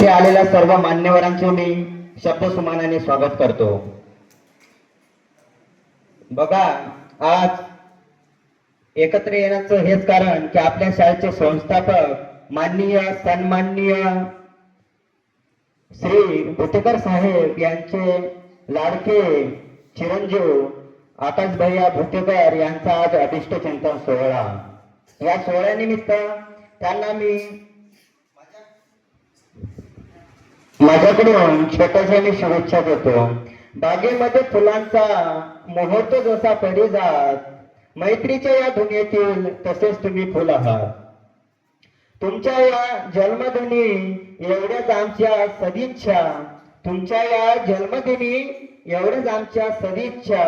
इथे आलेल्या सर्व मान्यवरांचे मी शब्दसुमानाने स्वागत करतो. बघा आज एकत्र येण्याचं हेच कारण की आपल्या शाळेचे संस्थापक माननीय सन्माननीय श्री भुतेकर साहेब यांचे लाडके चिरंजीव आकाश भैया भुतेकर यांचा आज अभिष्ट चिंतन सोहळा. या सोहळ्यानिमित्त त्यांना मी माझ्याकडून छोट्याशाने शुभेच्छा देतो. बागेमध्ये फुलांचा मुहूर्त जसा पडी जात मैत्रीच्या या दुनियेतील तसेच तुम्ही फुल आहात. तुमच्या या जन्मदिनी एवढ्याच आमच्या सदिच्छा. तुमच्या या जन्मदिनी एवढ्याच आमच्या सदिच्छा.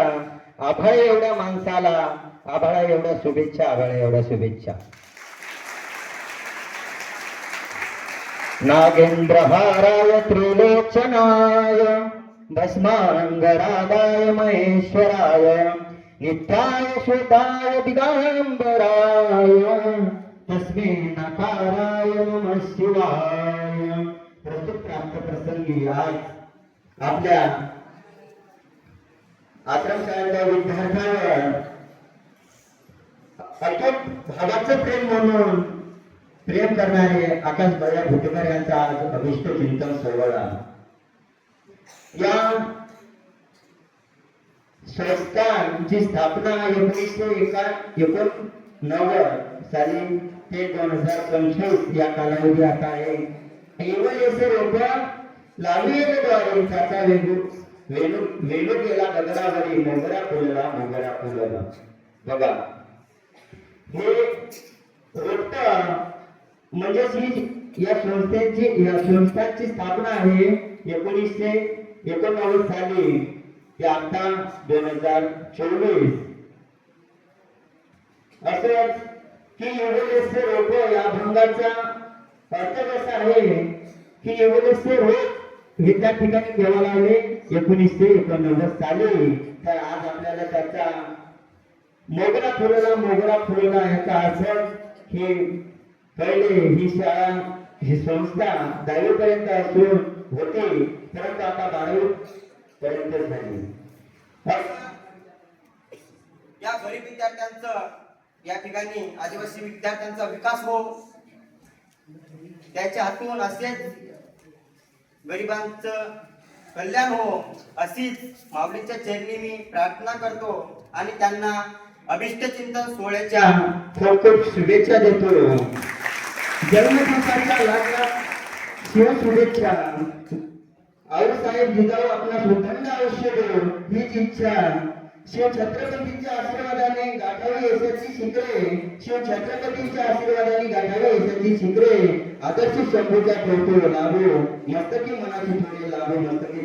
आभाळ एवढ्या माणसाला आभाळा एवढ्या शुभेच्छा आभाळा एवढ्या शुभेच्छा. नागेन्द्रहाराय त्रिलोचनाय भस्मांगरागाय महेश्वराय नित्याय श्वेताय दिगाम्बराय तस्मै नकाराय नमः शिवाय. प्रस्तुत प्राप्त प्रसंगी आज आपल्या आश्रमशाळेच्या विद्यार्थ्यावर अतूट भावाचं प्रेम म्हणून प्रेम करणारे आकाश भैया भुटेकर यांचा आज अभिष्ट चिंतन सोहळा या संस्थांची स्थापना एकोणीसशे एका एकोणनव्वद साली ते दोन हजार पंचवीस या कालावधी आता आहे. केवळ येथे रोप्या त्याचा वेणू वेणू वेणू गेला दगडावरी मोगरा फुलला मोगरा फुलला. बघा हे म्हणजेच ही या संस्थेची या संस्थांची स्थापना आहे एकोणीसशे एकोणनव्वद साली ते आता दोन हजार चोवीस. असंच की एवढेसे रोप या भंगाचा अर्थ कसा आहे की एवढेसे रोप हे त्या ठिकाणी घ्यावं लागले एकोणीसशे एकोणनव्वद साली. तर आज आपल्याला त्याचा मोगरा फुलला मोगरा फुलला याचा अर्थ हे पहिले ही शाळा ही संस्था दहावी पर्यंत असून होती परंतु आता बारावी पर्यंत झाली या गरीब विद्यार्थ्यांचं या ठिकाणी आदिवासी विद्यार्थ्यांचा विकास हो त्यांच्या हातून असेच गरिबांचं कल्याण हो अशीच माऊलीच्या चरणी मी प्रार्थना करतो आणि त्यांना अभिष्ट चिंतन सोहळ्याच्या खूप खूप शुभेच्छा देतो. जन्मदिवसाच्या लागला शिव शुभेच्छा. आऊसाहेब जिजाऊ आपणास उदंड आयुष्य देव हीच इच्छा. शिव छत्रपतींच्या आशीर्वादाने गाठावी यशाची शिकरे शिव छत्रपतींच्या आशीर्वादाने गाठावी यशाची शिकरे आदर्श शंभूच्या ठेवतो लाभो. मस्तकी मनाची थोडे लाभो मस्तकी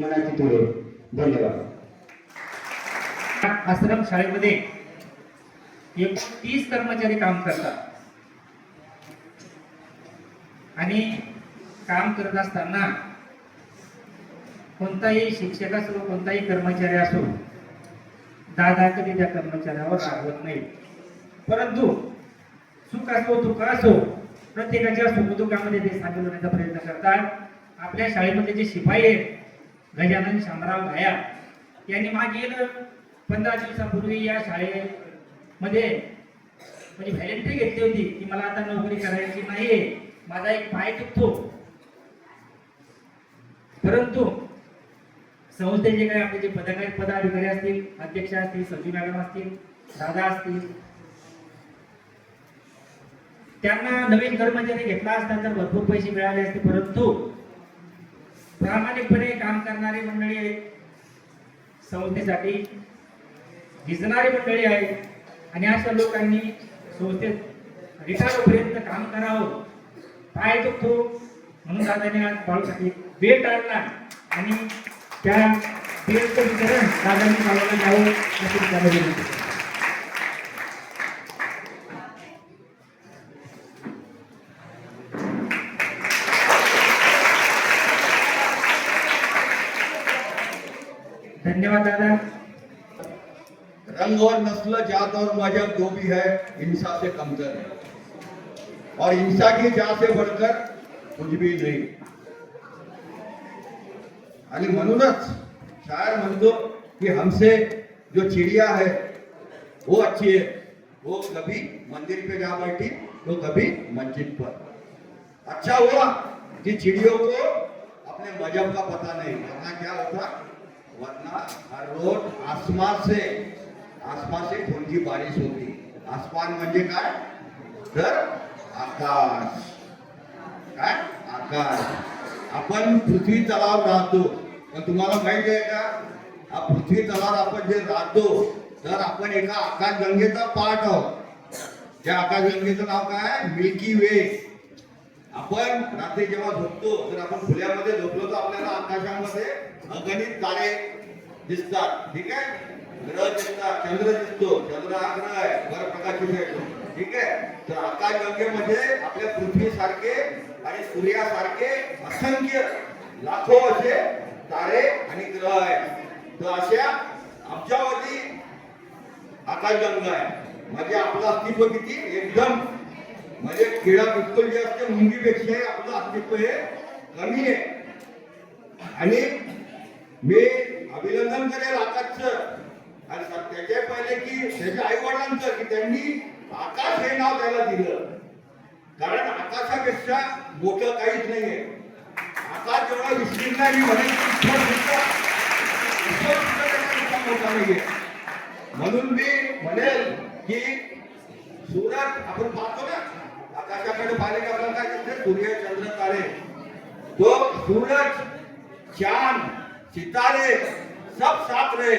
मनाची थोडे धन्यवाद. आश्रम शाळेमध्ये एकूण तीस कर्मचारी काम करतात. आणि काम करत असताना कोणताही शिक्षक असो कोणताही कर्मचारी असो दादा कधी त्या कर्मचाऱ्यावर रागवत नाही. परंतु सुख असो दुःख असो प्रत्येकाच्या सुखदुःखामध्ये ते सामील होण्याचा प्रयत्न करतात. आपल्या शाळेमध्ये जे शिपाई आहेत गजानन शामराव घाया यांनी मागील पंधरा दिवसापूर्वी या शाळेमध्ये म्हणजे व्हॅलेंटरी घेतली होती की मला आता नोकरी करायची नाहीये. माझा एक पाय दुखतो. परंतु संस्थेचे काही आपले जे पदाधिकारी पदाधिकारी असतील अध्यक्ष असतील सचिव मॅडम असतील दादा असतील त्यांना नवीन कर्मचारी घेतला असता तर भरपूर पैसे मिळाले असते. परंतु प्रामाणिकपणे काम करणारी मंडळी आहेत. संस्थेसाठी झिजणारी मंडळी आहे आणि अशा लोकांनी संस्थेत रिटायरपर्यंत काम करावं. पाय दुखतो म्हणून दादाने आज बाळूसाठी बेट आणला आणि त्या बेटचं वितरण दादांनी बाळूला द्यावं अशी विचारलं गेलं धन्यवाद दादा. रंग और नस्ल, जात और मज़हब जो भी है इंसा से कमतर है। और हिंसा की जा से बढ़कर कुछ भी नहीं। आणि म्हणूनच शायर म्हणतो की हमसे जो चिड़िया है वो अच्छी है। वो कभी मंदिर पे जा बैठी तो कभी मस्जिद पर। अच्छा हुआ कि चिड़ियों को अपने मजहब का पता नहीं वरना क्या होता? वरना हर रोज आसमान से आसमान से खून बारिश होती। आसमान म्हणजे काय? तर आकाश. काय? आकाश. आपण पृथ्वी तलाव राहतो. पण तुम्हाला माहिती आहे का? हा पृथ्वी तलावर आपण जे राहतो तर आपण एका आकाशगंगेचा पार्ट आहोत. त्या आकाशगंगेचं नाव काय? Milky way. आपण रात्री जेव्हा झोपतो तर आपण खुल्यामध्ये झोपलो तर आपल्याला आकाशामध्ये अगणित तारे दिसतात. ठीक आहे? ग्रह दिसतात. चंद्र दिसतो. चंद्र हा ग्रह आहे. वर प्रकाशित येतो ठीक आहे? तर आकाशगंगेमध्ये आपल्या पृथ्वीसारखे आणि सूर्यासारखे असंख्य लाखो असे तारे आणि ग्रह आहेत. तर अशा अब्जावधी आकाशगंगा आहे. म्हणजे आपलं अस्तित्व किती? एकदम. म्हणजे खेळा पिस्तूल जे असते मुंगीपेक्षाही आपलं अस्तित्व हे कमी आहे. आणि मी अभिनंदन करेल आकाशचं. आणि त्याच्या पहिले की त्याच्या आई वडिलांचं की त्यांनी आकाश हे नाव त्याला दिलं. कारण आकाशापेक्षा मोठं काहीच नाहीये. आकाश जेवढा विस्तीर्ण आहे मी मोठा नाहीये. म्हणून मी म्हणेल की सूरज आपण पाहतो ना आकाशाकडे पाहिले की आपल्याला काय दिसते सूर्य चंद्र तारे तो सूरज चांद सितारे सब साथ रहे